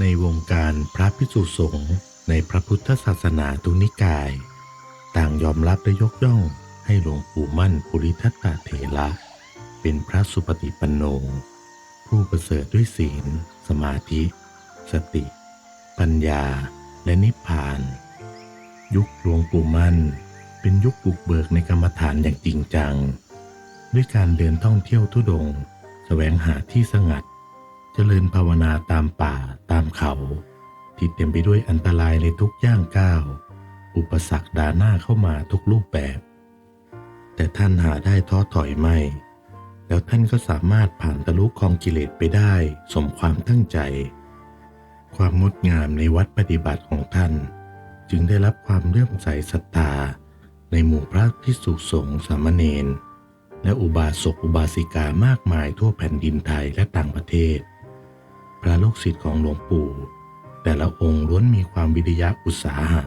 ในวงการพระพิสุสงฆ์ในพระพุทธศาสนาทุกนิกาย ต่างยอมรับและยกย่องให้หลวงปู่มั่นปุริทัตตเถระเป็นพระสุปฏิปันโน ผู้ประเสริฐด้วยศีล สมาธิ สติ ปัญญาและนิพพาน ยุคหลวงปู่มั่น เป็นยุคบุกเบิกในกรรมฐานอย่างจริงจัง ด้วยการเดินท่องเที่ยวทุดง แสวงหาที่สงัด เจริญภาวนาตามป่าตามเขา ที่เต็มไปด้วยอันตรายในทุกย่างก้าว อุปสรรคด่าหน้าเข้ามาทุกรูปแบบ แต่ท่านหาได้ท้อถอยไม่ แล้วท่านก็สามารถผ่านทะลุคลองกิเลสไปได้สมความตั้งใจ ความงดงามในวัดปฏิบัติของท่าน จึงได้รับความเลื่อมใสศรัทธาในหมู่พระพิสุสงฆ์สามเณรและอุบาสกอุบาสิกามากมายทั่วแผ่นดินไทยและต่างประเทศ พระลูกศิษย์ของหลวงปู่ แต่ละองค์ล้วนมีความวิริยะอุตสาหะ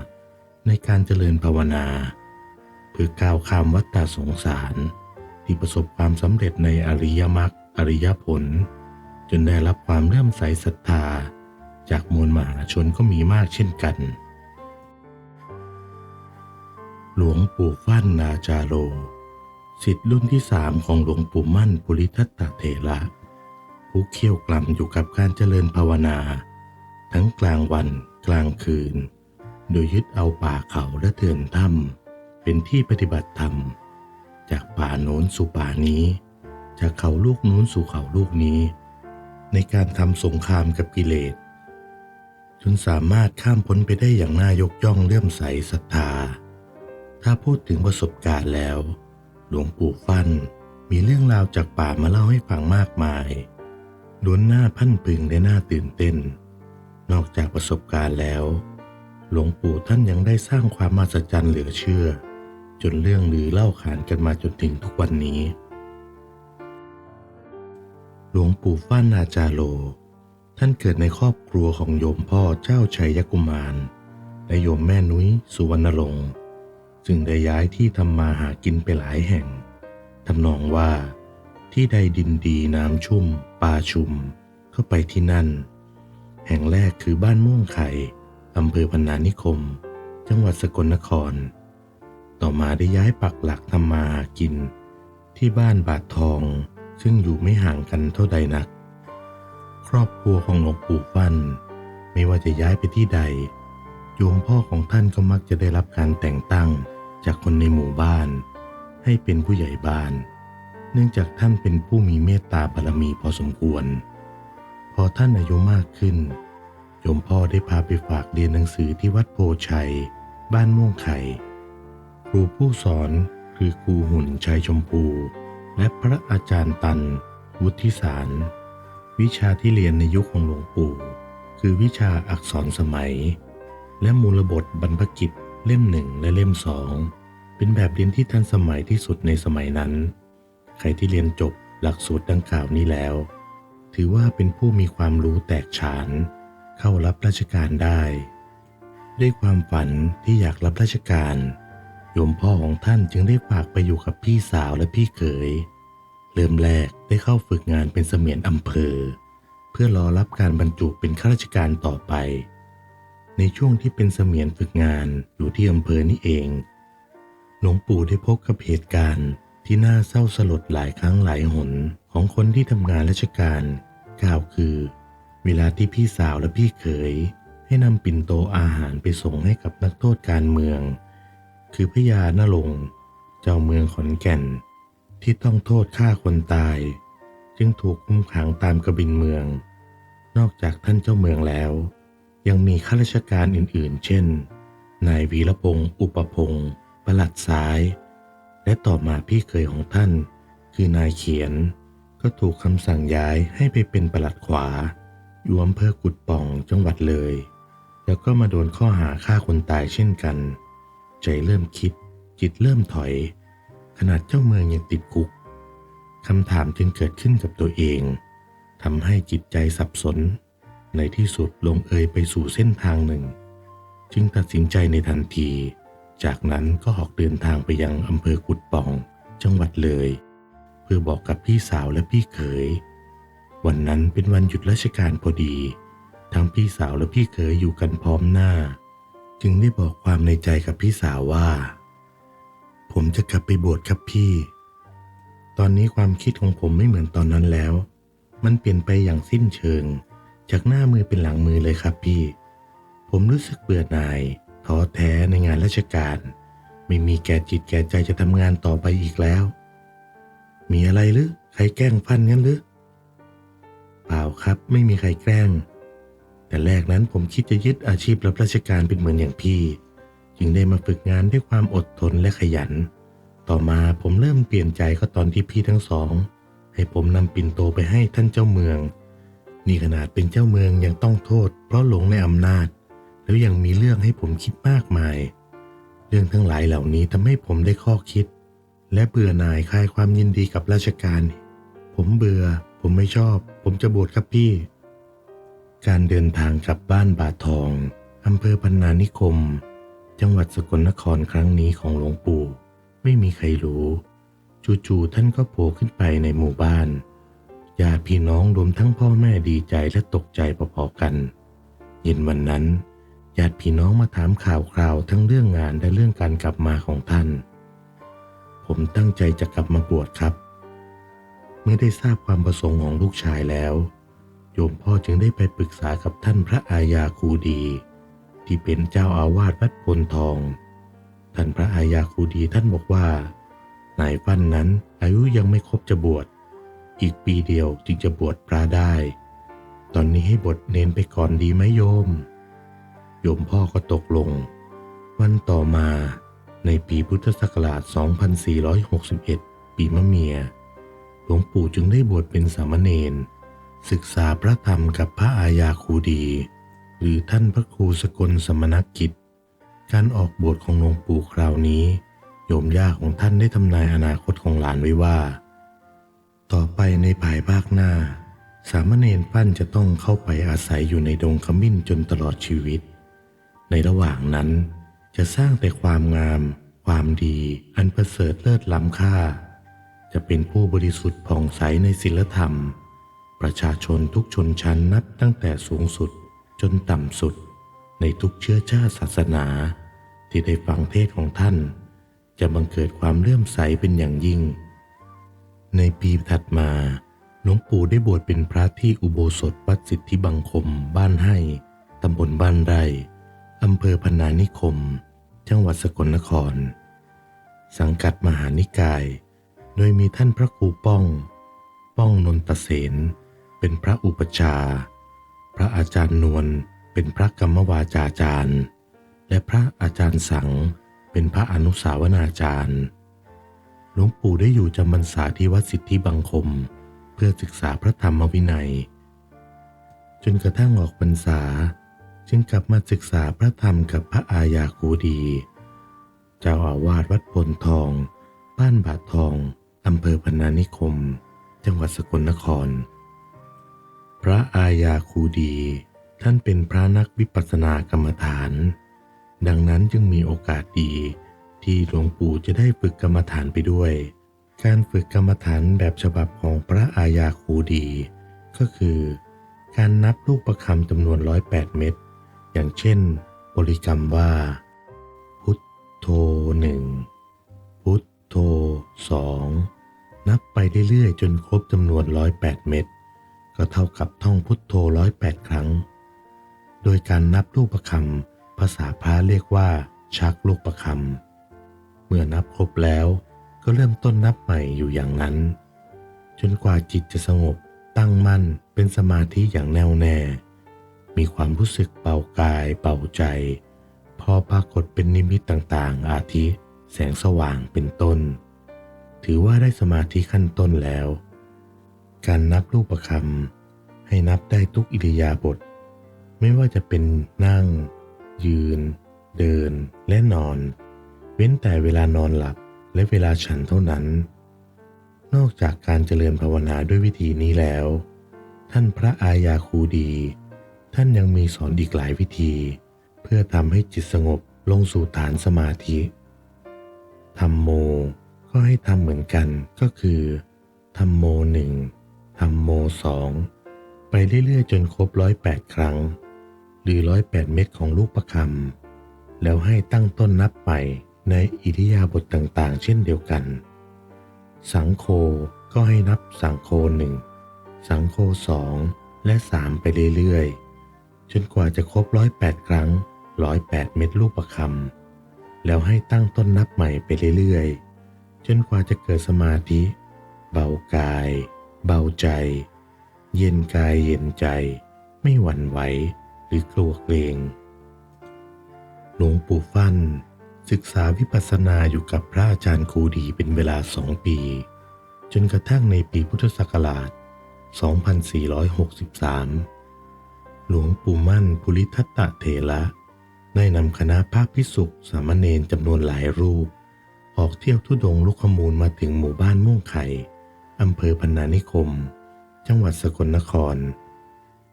ในการเจริญภาวนา เพื่อก้าวข้ามวัฏฏะสงสาร ที่ประสบความสำเร็จในอริยมรรคอริยผล จนได้รับความเลื่อมใสศรัทธา จากมวลมหาชนก็มีมากเช่นกัน หลวงปู่ฟั่นนาจาโรสิทธิรุ่นที่สามของหลวงปู่มั่นปุริทัตตเถระ ผู้เขี่ยวกล่ำอยู่กับการเจริญภาวนา ทั้งกลางวันกลางคืน โดยยึดเอาป่าเขาและเถื่อนถ้ำเป็นที่ปฏิบัติธรรม จากป่าโน้นสู่ป่านี้ จากเขาลูกนู้นสู่เขาลูกนี้ ในการทำสงครามกับกิเลสจนสามารถข้ามพ้นไปได้อย่างน่ายกย่องเลื่อมใสศรัทธา ถ้าพูดถึงประสบการณ์แล้ว หลวงปู่ฟั่นมีเรื่องราวจากป่ามาเล่าให้ฟังมากมาย ล้วนหน้าพันพึงและน่าตื่นเต้น นอกจากประสบการณ์แล้ว หลวงปู่ท่านยังได้สร้างความมหัศจรรย์เหลือเชื่อ จนเรื่องลือเล่าขานกันมาจนถึงทุกวันนี้ หลวงปู่ฟ้านนาจาโล ท่านเกิดในครอบครัวของโยมพ่อเจ้าชัยยกุมาร และโยมแม่นุ้ยสุวรรณรงค์จึงได้ย้ายที่ทำมาหากินไปหลายแห่งทำนองว่าที่ใดดินดีน้ำชุ่ม ปลาชุมก็ไปที่นั่น แห่งแรกคือบ้านม่วงไข่อำเภอพนานิคม จังหวัดสกลนคร ต่อมาได้ย้ายปักหลักทำมาหากิน ที่บ้านบาททอง ซึ่งอยู่ไม่ห่างกันเท่าใดนัก ครอบครัวของหลวงปู่ฟัน ไม่ว่าจะย้ายไปที่ใด โยมพ่อของท่านก็มักจะได้รับการแต่งตั้งจากคนในหมู่บ้าน ให้เป็นผู้ใหญ่บ้าน นื่องจากท่านเป็นผู้มีเมตตาบารมีพอสมควร พอท่านอายุมากขึ้นโยมพ่อได้พาไปฝากเรียนหนังสือที่วัดโพชัย บ้านม่วงไข่ ครูผู้สอนคือครูหุ่นชัยชมพู และพระอาจารย์ตัน วุฒิสาร วิชาที่เรียนในยุคของหลวงปู่ คือวิชาอักษรสมัย และมูลบทบรรพกิจเล่มหนึ่งและเล่มสอง เป็นแบบเรียนที่ทันสมัยที่สุดในสมัยนั้น ใครที่เรียนจบหลักสูตรดังกล่าวนี้แล้ว ถือว่าเป็นผู้มีความรู้แตกฉาน เข้ารับราชการได้ ด้วยความฝันที่อยากรับราชการ โยมพ่อของท่านจึงได้ฝากไปอยู่กับพี่สาวและพี่เขย เริ่มแรกได้เข้าฝึกงานเป็นเสมียนอำเภอ เพื่อรอรับการบรรจุเป็นข้าราชการต่อไป ในช่วงที่เป็นเสมียนฝึกงานอยู่ที่อำเภอนี่เอง หลวงปู่ได้พบกับเหตุการณ์ ที่น่าเศร้าสลดหลายครั้งหลายหนของคนที่ทำงานราชการกล่าวคือ เวลาที่พี่สาวและพี่เขย ให้นำปิ่นโตอาหารไปส่งให้กับนักโทษการเมือง คือพญานรงเจ้าเมืองขอนแก่น ที่ต้องโทษฆ่าคนตาย จึงถูกคุมขังตามกระบินเมือง นอกจากท่านเจ้าเมืองแล้ว ยังมีข้าราชการอื่นๆ เช่น นายวีรพงศ์อุปพงศ์ประหลัดซ้าย และต่อมาพี่เคยของท่าน คือนายเขียน ก็ถูกคำสั่งย้ายให้ไปเป็นประหลัดขวาอยู่อำเภอกุดป่องจังหวัดเลย แล้วก็มาโดนข้อหาฆ่าคนตายเช่นกัน ใจเริ่มคิด จิตเริ่มถอย ขนาดเจ้าเมืองยังติดคุกคำถามจึงเกิดขึ้นกับตัวเองทำให้จิตใจสับสน ในที่สุดลงเอยไปสู่เส้นทางหนึ่ง จึงตัดสินใจในทันที จากนั้นก็ออกเดินทางไปยังอำเภอกุดป่อง จังหวัดเลย เพื่อบอกกับพี่สาวและพี่เขย วันนั้นเป็นวันหยุดราชการพอดี ทั้งพี่สาวและพี่เขยอยู่กันพร้อมหน้า จึงได้บอกความในใจกับพี่สาวว่า ผมจะกลับไปบวชครับพี่ ตอนนี้ความคิดของผมไม่เหมือนตอนนั้นแล้ว มันเปลี่ยนไปอย่างสิ้นเชิง จากหน้ามือเป็นหลังมือเลยครับพี่ ผมรู้สึกเบื่อหน่าย ท้อแท้ในงานราชการ ไม่มีแก่จิตแก่ใจจะทำงานต่อไปอีกแล้ว มีอะไรหรือใครแกล้งฟันงั้นหรือเปล่าครับไม่มีใครแกล้ง แต่แรกนั้นผมคิดจะยึดอาชีพรับราชการเป็นเหมือนอย่างพี่ จึงได้มาฝึกงานด้วยความอดทนและขยัน ต่อมาผมเริ่มเปลี่ยนใจก็ตอนที่พี่ทั้งสอง ให้ผมนำปิ่นโตไปให้ท่านเจ้าเมือง นี่ขนาดเป็นเจ้าเมืองยังต้องโทษ เพราะหลงในอำนาจ แล้วยังมีเรื่องให้ผมคิดมากมาย เรื่องทั้งหลายเหล่านี้ทำให้ผมได้ข้อคิด และเบื่อหน่ายคลายความยินดีกับราชการ ผมเบื่อ ผมไม่ชอบ ผมจะบวชครับพี่ การเดินทางกลับบ้านบาททองอำเภอพันนานิคม จังหวัดสกลนครครั้งนี้ของหลวงปู่ ไม่มีใครรู้ จู่ๆท่านก็โผล่ขึ้นไปในหมู่บ้านญาติพี่น้องรวมทั้งพ่อแม่ดีใจและตกใจพอๆกัน เย็นวันนั้น ญาติพี่น้องมาถามข่าวคราวทั้งเรื่องงานและเรื่องการกลับมาของท่าน ผมตั้งใจจะกลับมาบวชครับ เมื่อได้ทราบความประสงค์ของลูกชายแล้ว โยมพ่อจึงได้ไปปรึกษากับท่านพระอาญาคูดี ที่เป็นเจ้าอาวาสวัดพลทอง ท่านพระอาญาคูดีท่านบอกว่านายฟันนั้นอายุยังไม่ครบจะบวช อีกปีเดียวจึงจะบวชพระได้ ตอนนี้ให้บทเน้นไปก่อนดีไหมโยม ยมพ่อก็ตกลง วันต่อมาในปีพุทธศักราช 2461 ปีมะเมีย หลวงปู่จึงได้บวชเป็นสามเณรศึกษาพระธรรมกับพระอาญาครูดี หรือท่านพระครูสกลสมณกิจ การออกบวชของหลวงปู่คราวนี้ โยมย่าของท่านได้ทำนายอนาคตของหลานไว้ว่า ต่อไปในภายภาคหน้า สามเณรปั้นจะต้องเข้าไปอาศัยอยู่ในดงขมิ้นจนตลอดชีวิต ในระหว่างนั้นจะสร้างแต่ความงาม ความดีอันประเสริฐเลิศล้ำค่า จะเป็นผู้บริสุทธิ์ผ่องใสในศีลธรรม ประชาชนทุกชนชั้นนับตั้งแต่สูงสุดจนต่ำสุด ในทุกเชื้อชาติศาสนา ที่ได้ฟังเทศของท่าน จะบังเกิดความเลื่อมใสเป็นอย่างยิ่ง ในปีถัดมาหลวงปู่ได้บวชเป็นพระที่อุโบสถวัดสิทธิบังคมบ้านให้ตำบลบ้านไร่ อำเภอพนานิคม จังหวัดสกลนคร สังกัดมหานิกาย โดยมีท่านพระครูป้อง ป้องนนตเสนเป็นพระอุปชา พระอาจารย์นวลเป็นพระกรรมวาจาจารย์ และพระอาจารย์สังเป็นพระอนุสาวนาจารย์หลวงปู่ได้อยู่จำพรรษาที่วัดสิทธิบังคม เพื่อศึกษาพระธรรมวินัย จนกระทั่งออกพรรษา จึงกลับมาศึกษาพระธรรมกับพระอาญาคูดี เจ้าอาวาสวัดพลทอง บ้านบาททองอำเภอพนานิคม จังหวัดสกลนคร พระอาญาคูดี ท่านเป็นพระนักวิปัสสนากรรมฐาน ดังนั้นจึงมีโอกาสดีที่หลวงปู่จะได้ฝึกกรรมฐานไปด้วย การฝึกกรรมฐานแบบฉบับของพระอาญาคูดี ก็คือ การนับลูกประคำจำนวน 108 เม็ด อย่างเช่น บริกรรมว่า พุทโธหนึ่งพุทโธสองนับไปเรื่อยๆ จนครบจำนวน 108 เม็ดก็เท่ากับท่องพุทโธ 108 ครั้ง โดยการนับลูกประคำภาษาพระเรียกว่า ชักลูกประคำเมื่อนับครบแล้วก็เริ่มต้นนับใหม่อยู่อย่างนั้น จนกว่าจิตจะสงบตั้งมั่นเป็นสมาธิอย่างแน่วแน่ มีความรู้สึกเบากายเบาใจ พอปรากฏเป็นนิมิตต่างๆ อาทิ แสงสว่างเป็นต้น ถือว่าได้สมาธิขั้นต้นแล้ว การนับรูปประคำให้นับได้ทุกอิริยาบถไม่ว่าจะเป็นนั่ง ยืน เดินและนอน เว้นแต่เวลานอนหลับและเวลาฉันเท่านั้น นอกจากการเจริญภาวนาด้วยวิธีนี้แล้ว ท่านพระอาญาคูดี ท่านยังมีสอนอีกหลายวิธี เพื่อทำให้จิตสงบลงสู่ฐานสมาธิธรรมโมก็ให้ทำเหมือนกันก็คือธรรมโมหนึ่งธรรมโมสองไปเรื่อยๆจนครบร้อยแปดครั้ง หรือร้อยแปดเม็ดของลูกประคำแล้วให้ตั้งต้นนับใหม่ในอิริยาบถต่างๆ เช่นเดียวกัน สังโคก็ให้นับสังโคหนึ่งสังโคสองและสามไปเรื่อยๆ จนกว่าจะครบร้อยแปดครั้งร้อยแปดเม็ดลูกประคำแล้วให้ตั้งต้นนับใหม่ไปเรื่อยๆ จนกว่าจะเกิดสมาธิ เบากาย เบาใจ เย็นกายเย็นใจ ไม่หวั่นไหวหรือกลัวเกรงหลวงปู่ฟั่นศึกษาวิปัสสนาอยู่กับพระอาจารย์ครูดีเป็นเวลาสองปี จนกระทั่งในปีพุทธศักราช 2463 หลวงปู่มั่นภูริทัตตะเถระได้นำคณะพระพิสุสามเณรจำนวนหลายรูป ออกเที่ยวทุดงลุกขมูลมาถึงหมู่บ้านม่วงไข่อำเภอพนานิคม จังหวัดสกลนคร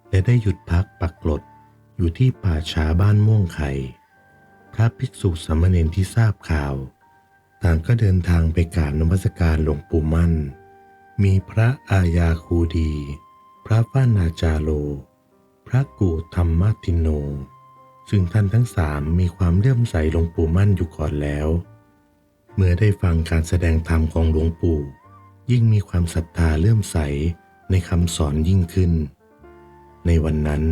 และได้หยุดพักปักกลดอยู่ที่ป่าช้าบ้านม่วงไข่ พระภิกษุสามเณรที่ทราบข่าว ต่างก็เดินทางไปกราบนมัสการหลวงปู่มั่น มีพระอาญาคูดี พระป้านาจาโล พระกูธรรมติโน ซึ่งท่านทั้งสามมีความเลื่อมใสหลวงปู่มั่นอยู่ก่อนแล้ว เมื่อได้ฟังการแสดงธรรมของหลวงปู่ ยิ่งมีความศรัทธาเลื่อมใสในคำสอนยิ่งขึ้น ในวันนั้น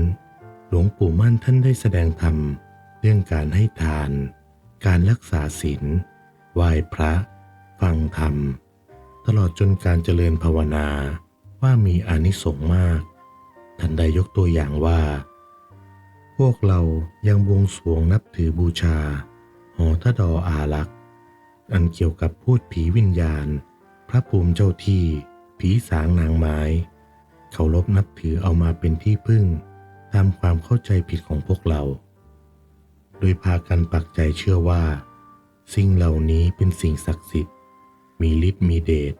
หลวงปู่มั่นท่านได้แสดงธรรมเรื่องการให้ทาน การรักษาศีลไหว้พระ ฟังธรรม ตลอดจนการเจริญภาวนาว่ามีอานิสงส์มาก ท่านได้ยกตัวอย่างว่า พวกเรายังบวงสรวงนับถือบูชา หอทดออารักษ์ อันเกี่ยวกับพูดผีวิญญาณ พระภูมิเจ้าที่ ผีสางนางไม้เคารพนับถือเอามาเป็นที่พึ่ง ตามความเข้าใจผิดของพวกเรา โดยพากันปักใจเชื่อว่า สิ่งเหล่านี้เป็นสิ่งศักดิ์สิทธิ์ มีฤทธิ์มีเดช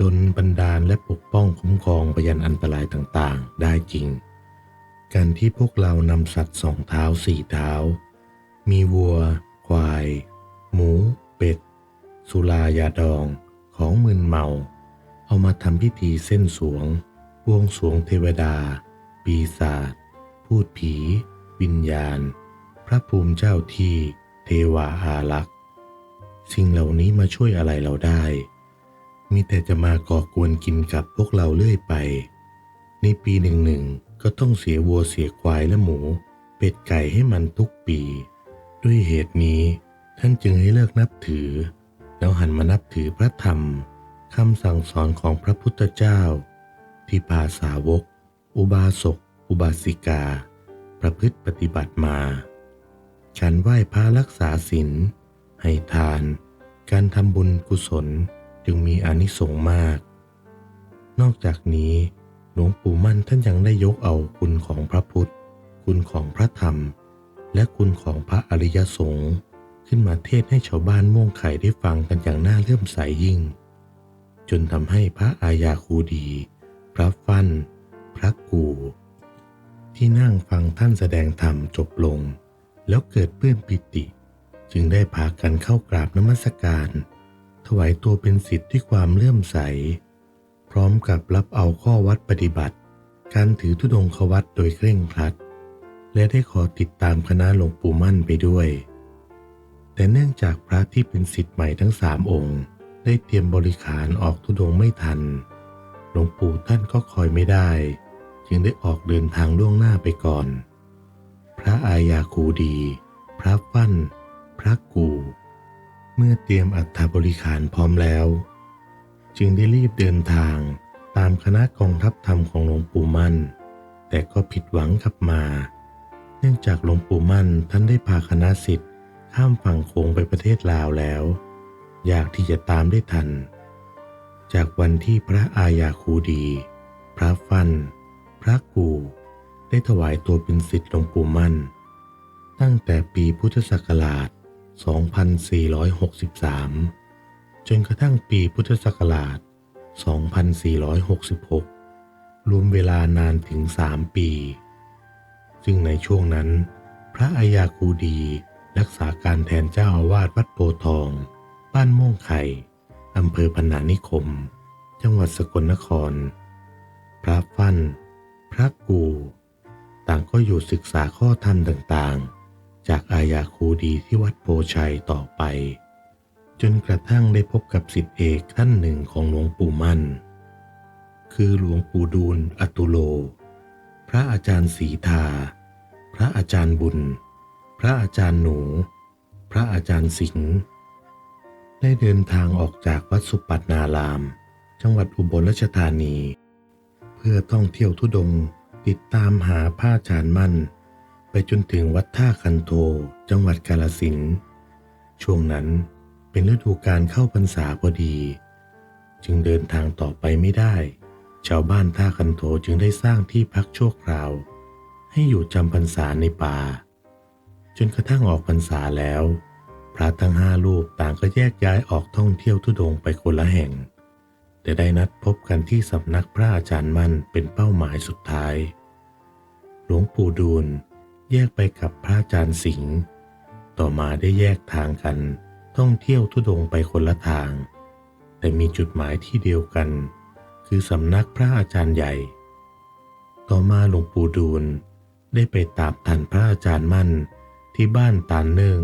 ดลบันดาลและปกป้องคุ้มครองพยันอันตรายต่างๆ ได้จริง การที่พวกเรานำสัตว์สองเท้าสี่เท้า มีวัว ควาย หมู เป็ด สุรายาดอง ของมึนเมา เอามาทำพิธีเส้นสวงบวงสวงเทวดา ปีศาจ พูดผี วิญญาณ พระภูมิเจ้าที่ เทวาอารักษ์ สิ่งเหล่านี้มาช่วยอะไรเราได้ มีแต่จะมาก่อกวนกินกับพวกเราเรื่อยไป ในปีหนึ่งหนึ่งก็ต้องเสียวัวเสียควายและหมู เป็ดไก่ให้มันทุกปี ด้วยเหตุนี้ท่านจึงให้เลิกนับถือ แล้วหันมานับถือพระธรรมคำสั่งสอนของพระพุทธเจ้า ที่พาสาวก อุบาสก อุบาสิกา ประพฤติปฏิบัติมาการไหว้พระรักษาศีลให้ทาน การทำบุญกุศล จึงมีอานิสงส์มาก นอกจากนี้หลวงปู่มั่นท่านยังได้ยกเอาคุณของพระพุทธ คุณของพระธรรม และคุณของพระอริยสงฆ์ขึ้นมาเทศให้ชาวบ้านม่วงไข่ได้ฟังกันอย่างน่าเลื่อมใสยิ่ง จนทำให้พระอาญาคูดี พระฟันพระกูที่นั่งฟังท่านแสดงธรรมจบลง แล้วเกิดปลื้มปิติ จึงได้พากันเข้ากราบนมัสการ วายตัวเป็นสิทธิ์ด้วยความเลื่อมใส พร้อมกับรับเอาข้อวัดปฏิบัติ การถือธุดงควัดโดยเคร่งครัด และได้ขอติดตามคณะหลวงปู่มั่นไปด้วย แต่เนื่องจากพระที่เป็นสิทธิ์ใหม่ทั้งสามองค์ ได้เตรียมบริขารออกธุดงค์ไม่ทัน หลวงปู่ท่านก็คอยไม่ได้ จึงได้ออกเดินทางล่วงหน้าไปก่อน พระอาญาคูดี พระฟั่น พระกู เมื่อเตรียมอัฐบริขารพร้อมแล้ว จึงได้รีบเดินทางตามคณะกองทัพธรรมของหลวงปู่มั่น แต่ก็ผิดหวังกลับมา เนื่องจากหลวงปู่มั่นท่านได้พาคณะสิทธิ์ข้ามฝั่งโขงไปประเทศลาวแล้ว อยากที่จะตามได้ทัน จากวันที่พระอาญาคูดี พระฟัน่นพระกูได้ถวายตัวเป็นสิทธิ์หลวงปู่มั่น ตั้งแต่ปีพุทธศักราช 2463 จนกระทั่งปีพุทธศักราช 2466 รวมเวลานานถึง 3 ปี ซึ่งในช่วงนั้น พระอาญาคูดีรักษาการแทนเจ้าอาวาสวัดโพทอง บ้านม่วงไข่อำเภอพนานิคม จังหวัดสกลนคร พระฟัน่นพพระกู ต่างก็อยู่ศึกษาข้อธรรมต่างๆ จากอายาคูดีที่วัดโพชัยต่อไป จนกระทั่งได้พบกับสิทธิเอกท่านหนึ่งของหลวงปู่มั่น คือหลวงปู่ดูลอตุโล พระอาจารย์ศรีทา พระอาจารย์บุญ พระอาจารย์หนู พระอาจารย์สิงห์ได้เดินทางออกจากวัดสุปัตนาราม จังหวัดอุบลราชธานี เพื่อท่องเที่ยวทุดงติดตามหาพระอาจารย์มั่น ไปจนถึงวัดท่าคันโทจังหวัดกาลสินช่วงนั้นเป็นฤดูการเข้าพรรษาพอดี จึงเดินทางต่อไปไม่ได้ ชาวบ้านท่าคันโทจึงได้สร้างที่พักชั่วคราว ให้อยู่จำพรรษาในป่า จนกระทั่งออกพรรษาแล้ว พระทั้งห้ารูปต่างก็แยกย้ายออกท่องเที่ยวทุดงไปคนละแห่ง แต่ได้นัดพบกันที่สำนักพระอาจารย์มั่นเป็นเป้าหมายสุดท้าย หลวงปู่ดูล แยกไปกับพระอาจารย์สิงห์ต่อมาได้แยกทางกัน ท่องเที่ยวทุดงไปคนละทาง แต่มีจุดหมายที่เดียวกัน คือสำนักพระอาจารย์ใหญ่ ต่อมาหลวงปู่ดูลได้ไปตามทันพระอาจารย์มั่นที่บ้านตานเนือง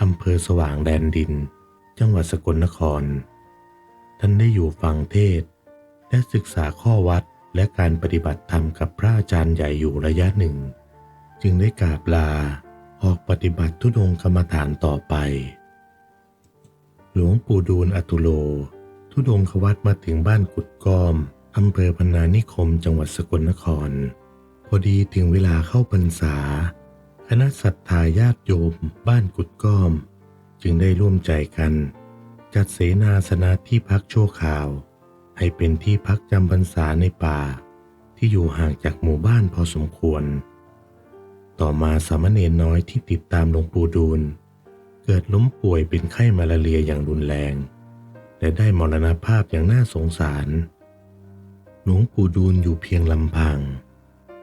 อำเภอสว่างแดนดิน จังหวัดสกลนคร ท่านได้อยู่ฟังเทศ และศึกษาข้อวัดและการปฏิบัติธรรมกับพระอาจารย์ใหญ่อยู่ระยะหนึ่ง จึงได้กราบลาออกปฏิบัติทุดงค์กรรมฐานต่อไป หลวงปู่ดูลอตุโล ทุดงควัดมาถึงบ้านกุดก้อมอำเภอพนานิคมจังหวัดสกลนคร พอดีถึงเวลาเข้าพรรษา คณะศรัทธาญาติโยมบ้านกุดก้อม จึงได้ร่วมใจกัน จัดเสนาสนะที่พักชั่วคราว ให้เป็นที่พักจำพรรษาในป่า ที่อยู่ห่างจากหมู่บ้านพอสมควร ต่อมาสามเณรน้อยที่ติดตามหลวงปู่ดูล เกิดล้มป่วยเป็นไข้มาลาเรียอย่างรุนแรง และได้มรณภาพอย่างน่าสงสาร หลวงปู่ดูลอยู่เพียงลำพัง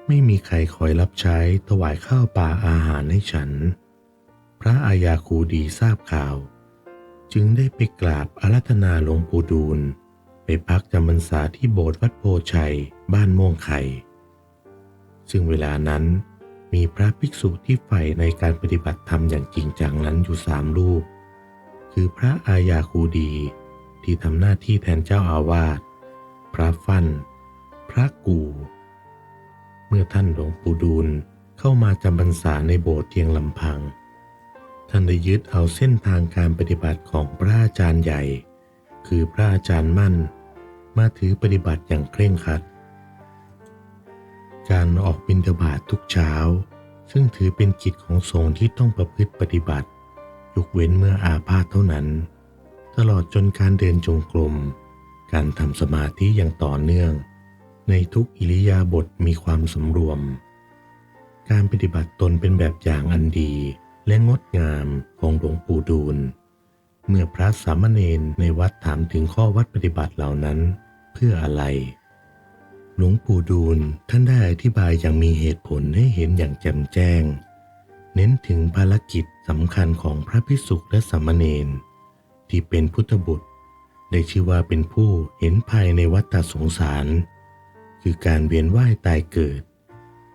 ไม่มีใครคอยรับใช้ถวายข้าวปลาอาหารให้ฉัน พระอาญาคูดีทราบข่าว จึงได้ไปกราบอารัธนาหลวงปู่ดูล ไปพักจำพรรษาที่โบสถ์วัดโพชัย บ้านม่วงไข่ซึ่งเวลานั้น มีพระภิกษุที่ใฝ่ในการปฏิบัติธรรมอย่างจริงจังนั้นอยู่สามรูป คือพระอาญาคูดี ที่ทำหน้าที่แทนเจ้าอาวาส พระฟัน่นพระกู เมื่อท่านหลวงปู่ดูลเข้ามาจำพรรษาในโบสถ์เพียงลำพัง ท่านได้ยึดเอาเส้นทางการปฏิบัติของพระอาจารย์ใหญ่ คือพระอาจารย์มั่น มาถือปฏิบัติอย่างเคร่งครัด การออกบิณฑบาตทุกเช้า ซึ่งถือเป็นกิจของสงฆ์ที่ต้องประพฤติปฏิบัติ ยกเว้นเมื่ออาพาธเท่านั้น ตลอดจนการเดินจงกรม การทำสมาธิอย่างต่อเนื่อง ในทุกอิริยาบถมีความสำรวม การปฏิบัติตนเป็นแบบอย่างอันดีและงดงามของหลวงปู่ดูล เมื่อพระสามเณรในวัดถามถึงข้อวัดปฏิบัติเหล่านั้น เพื่ออะไร หลวงปู่ดูลท่านได้อธิบายอย่างมีเหตุผลให้เห็นอย่างแจ่มแจ้ง เน้นถึงภารกิจสำคัญของพระภิกษุและสามเณรที่เป็นพุทธบุตร ได้ชื่อว่าเป็นผู้เห็นภายในวัฏสงสาร คือการเวียนว่ายตายเกิด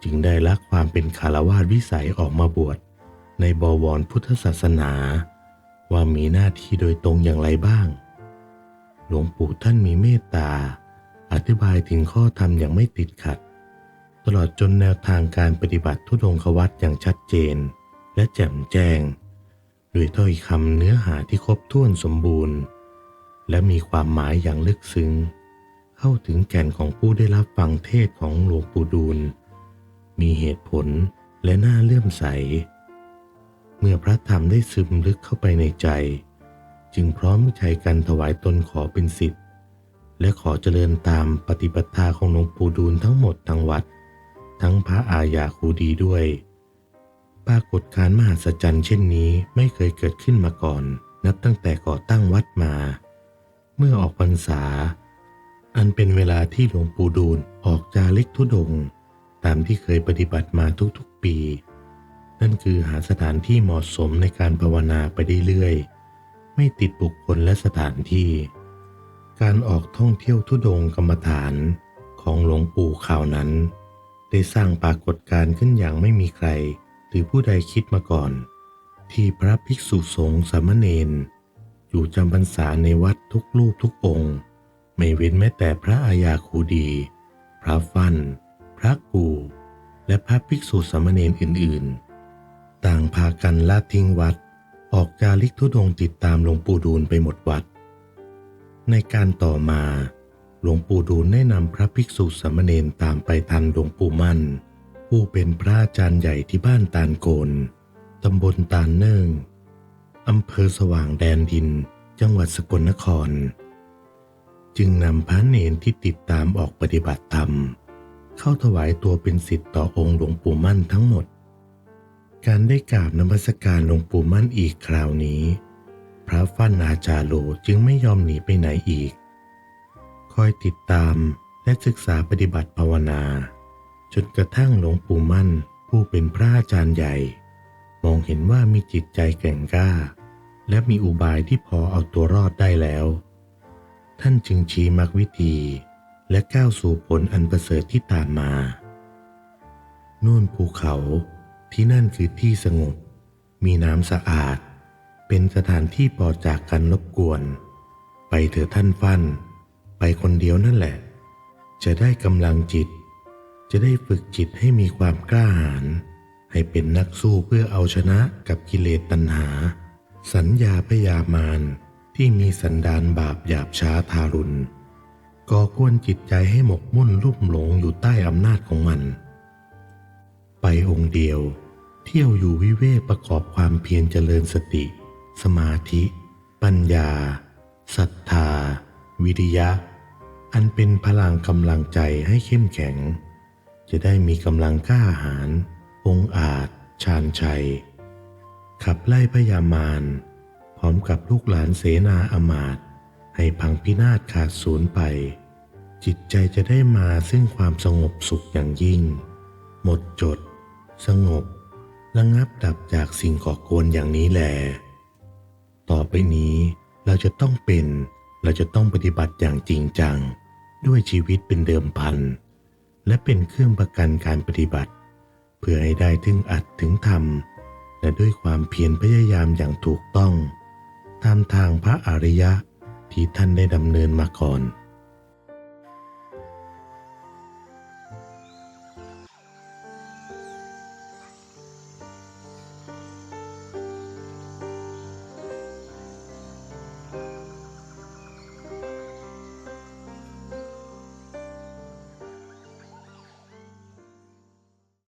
จึงได้ละความเป็นคารวาสวิสัยออกมาบวชในบวรพุทธศาสนา ว่ามีหน้าที่โดยตรงอย่างไรบ้าง หลวงปู่ท่านมีเมตตา อธิบายถึงข้อธรรมอย่างไม่ติดขัด ตลอดจนแนวทางการปฏิบัติทุดงควัตอย่างชัดเจน และแจ่มแจ้งด้วยถ้อยคำเนื้อหาที่ครบถ้วนสมบูรณ์ และมีความหมายอย่างลึกซึ้ง เข้าถึงแก่นของผู้ได้รับฟังเทศของหลวงปู่ดูล มีเหตุผลและน่าเลื่อมใส เมื่อพระธรรมได้ซึมลึกเข้าไปในใจ จึงพร้อมใจกันถวายตนขอเป็นสิทธิ และขอเจริญตามปฏิปทาของหลวงปู่ดูลทั้งหมดทั้งวัด ทั้งพระอาญาครูดีด้วย ปรากฏการมหัศจรรย์เช่นนี้ไม่เคยเกิดขึ้นมาก่อน นับตั้งแต่ก่อตั้งวัดมา เมื่อออกพรรษา อันเป็นเวลาที่หลวงปู่ดูลออกจาริกทุดง ตามที่เคยปฏิบัติมาทุกๆปี นั่นคือหาสถานที่เหมาะสมในการภาวนาไปได้เรื่อยๆไม่ติดบุคคลและสถานที่ การออกท่องเที่ยวทุดงกรรมฐานของหลวงปู่ข่าวนั้น ได้สร้างปรากฏการณ์ขึ้นอย่างไม่มีใคร หรือผู้ใดคิดมาก่อน ที่พระภิกษุสงฆ์สามเณรอยู่จำพรรษาในวัดทุกรูปทุกองค์ ไม่เว้นแม้แต่พระอาญาคูดี พระฟัน พระกู และพระภิกษุสามเณรอื่นๆ ต่างพากันละทิ้งวัดออกจาริกทุดงติดตามหลวงปู่ดูลไปหมดวัด ในการต่อมา หลวงปู่ดูลได้นำพระภิกษุสมเณรตามไปทันหลวงปู่มั่น ผู้เป็นพระอาจารย์ใหญ่ที่บ้านตาลโกนตำบลตาลเนิ่งอำเภอสว่างแดนดิน จังหวัดสกลนคร จึงนำพระเนนที่ติดตามออกปฏิบัติธรรม เข้าถวายตัวเป็นสิทธิ์ต่อองค์หลวงปู่มั่นทั้งหมด การได้กราบนมัสการหลวงปู่มั่นอีกคราวนี้ พระฟั่นอาจารโลจึงไม่ยอมหนีไปไหนอีก คอยติดตามและศึกษาปฏิบัติภาวนาจนกระทั่งหลวงปู่มั่นผู้เป็นพระอาจารย์ใหญ่ มองเห็นว่ามีจิตใจแกร่งกล้า และมีอุบายที่พอเอาตัวรอดได้แล้ว ท่านจึงชี้มักวิธี และก้าวสู่ผลอันประเสริฐที่ตามมานู่นภูเขาที่นั่นคือที่สงบ มีน้ำสะอาด เป็นสถานที่ปลอดจากการรบกวน ไปเถอะท่านฟัน ไปคนเดียวนั่นแหละ จะได้กำลังจิต จะได้ฝึกจิตให้มีความกล้าหาญให้เป็นนักสู้เพื่อเอาชนะกับกิเลสตัณหา สัญญาพยามารที่มีสันดานบาปหยาบช้าทารุณก่อกวนจิตใจให้หมกมุ่นลุ่มหลงอยู่ใต้อำนาจของมัน ไปองค์เดียว เที่ยวอยู่วิเวกประกอบความเพียรเจริญสติ สมาธิ ปัญญาศรัทธา วิริยะ อันเป็นพลังกำลังใจให้เข้มแข็ง จะได้มีกำลังกล้าหาญองอาจ ชาญชัย ขับไล่พยามารพร้อมกับลูกหลานเสนาอมาตย์ให้พังพินาศขาดสูญไป จิตใจจะได้มาซึ่งความสงบสุขอย่างยิ่ง หมดจด สงบระงับดับจากสิ่งก่อกวนอย่างนี้แหละ ต่อไปนี้เราจะต้องเป็น เราจะต้องปฏิบัติอย่างจริงจัง ด้วยชีวิตเป็นเดิมพัน และเป็นเครื่องประกันการปฏิบัติ เพื่อให้ได้ถึงอัดถึงธรรม และด้วยความเพียรพยายามอย่างถูกต้อง ตามทางพระอริยะที่ท่านได้ดำเนินมาก่อน